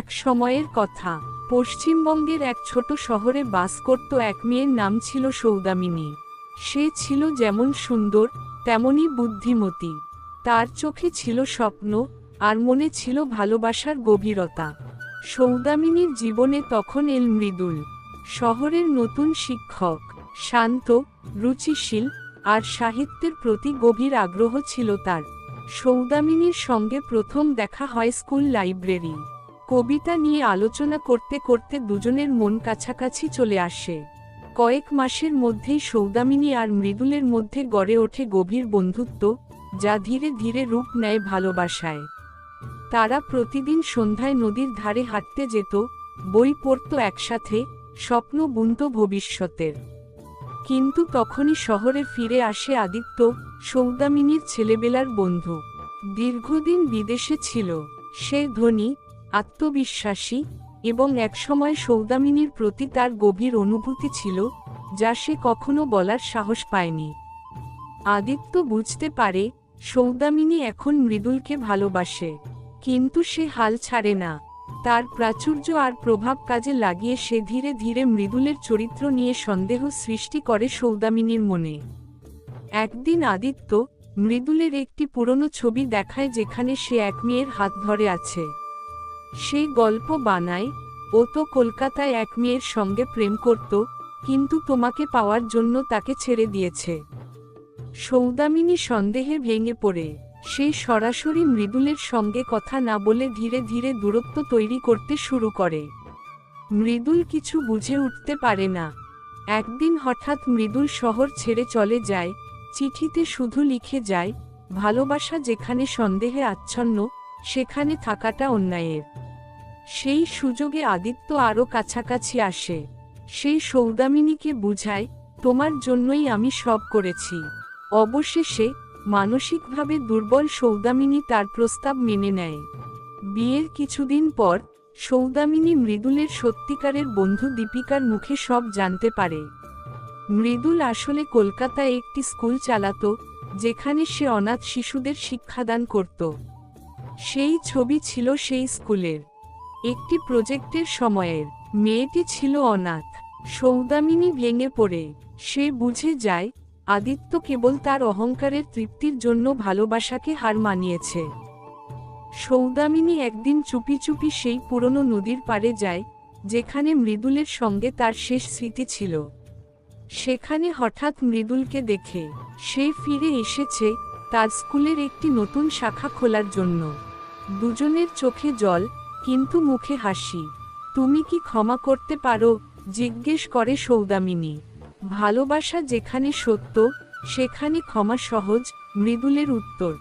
এক সময়ের কথা। পশ্চিমবঙ্গের এক ছোট শহরে বাস করত এক মেয়ের নাম ছিল সৌদামিনী। সে ছিল যেমন সুন্দর, তেমনই বুদ্ধিমতী। তার চোখে ছিল স্বপ্ন, আর মনে ছিল ভালোবাসার গভীরতা। সৌদামিনীর জীবনে তখন এল মৃদুল। শহরের নতুন শিক্ষক, শান্ত, রুচিশীল, আর সাহিত্যের প্রতি গভীর আগ্রহ ছিল তার। সৌদামিনীর সঙ্গে প্রথম দেখা হয় স্কুল লাইব্রেরি। কবিতা নিয়ে আলোচনা করতে করতে দুজনের মন কাছাকাছি চলে আসে। কয়েক মাসের মধ্যেই সৌদামিনী আর মৃদুলের মধ্যে গড়ে ওঠে গভীর বন্ধুত্ব, যা ধীরে ধীরে রূপ নেয় ভালোবাসায়। তারা প্রতিদিন সন্ধ্যায় নদীর ধারে হাঁটতে যেত, বই পড়ত একসাথে, স্বপ্ন বুনত ভবিষ্যতের। কিন্তু তখনই শহরে ফিরে আসে আদিত্য, সৌদামিনীর ছেলেবেলার বন্ধু। দীর্ঘদিন বিদেশে ছিল, সে ধনী আত্মবিশ্বাসী এবং একসময় সৌদামিনীর প্রতি তার গভীর অনুভূতি ছিল, যা সে কখনো বলার সাহস পায়নি। আদিত্য বুঝতে পারে, সৌদামিনী এখন মৃদুলকে ভালোবাসে, কিন্তু সে হাল ছাড়ে না। তার প্রাচুর্য আর প্রভাব কাজে লাগিয়ে সে ধীরে ধীরে মৃদুলের চরিত্র নিয়ে সন্দেহ সৃষ্টি করে সৌদামিনীর মনে। একদিন আদিত্য মৃদুলের একটি পুরনো ছবি দেখায় যেখানে সে এক মেয়ের হাত ধরে আছে। সে গল্প বানায়, ও তো কলকাতায় এক মেয়ের সঙ্গে প্রেম করত, কিন্তু তোমাকে পাওয়ার জন্য তাকে ছেড়ে দিয়েছে। সৌদামিনী সন্দেহে ভেঙে পড়ে, সে সরাসরি মৃদুলের সঙ্গে কথা না বলে ধীরে ধীরে দূরত্ব তৈরি করতে শুরু করে। মৃদুল কিছু বুঝে উঠতে পারে না। একদিন হঠাৎ মৃদুল শহর ছেড়ে চলে যায়, চিঠিতে শুধু লিখে যায়, ভালোবাসা যেখানে সন্দেহে আচ্ছন্ন, সেখানে থাকাটা অন্যায়ের। সেই সুযোগে আদিত্য আরও কাছাকাছি আসে। সেই সৌদামিনীকে বুঝায়, তোমার জন্যই আমি সব করেছি। অবশেষে, মানসিকভাবে দুর্বল সৌদামিনী তার প্রস্তাব মেনে নেয়। বিয়ের কিছুদিন পর, সৌদামিনী মৃদুলের সত্যিকারের বন্ধু দীপিকার মুখে সব জানতে পারে। মৃদুল আসলে কলকাতায় একটি স্কুল চালাতো, যেখানে সে অনাথ শিশুদের শিক্ষাদান করত। সেই ছবি ছিল সেই স্কুলের। একটি প্রজেক্টের সময়ের। মেয়েটি ছিল অনাথ। সৌদামিনী ভেঙে পড়ে। সে বুঝে যায়, আদিত্য কেবল তার অহংকারের তৃপ্তির জন্য ভালোবাসাকে হার মানিয়েছে। সৌদামিনী একদিন চুপি চুপি সেই পুরনো নদীর পাড়ে যায়, যেখানে মৃদুলের সঙ্গে তার শেষ স্মৃতি ছিল। সেখানে হঠাৎ মৃদুলকে দেখে, সে ফিরে এসেছে তার স্কুলের একটি নতুন শাখা খোলার জন্য। দুজনের চোখে জল কিন্তু মুখে হাসি। তুমি কি ক্ষমা করতে পারো? জিজ্ঞেস করে সৌদামিনী। ভালোবাসা যেখানে সত্য, সেখানে ক্ষমা সহজ, মৃদুলের উত্তর।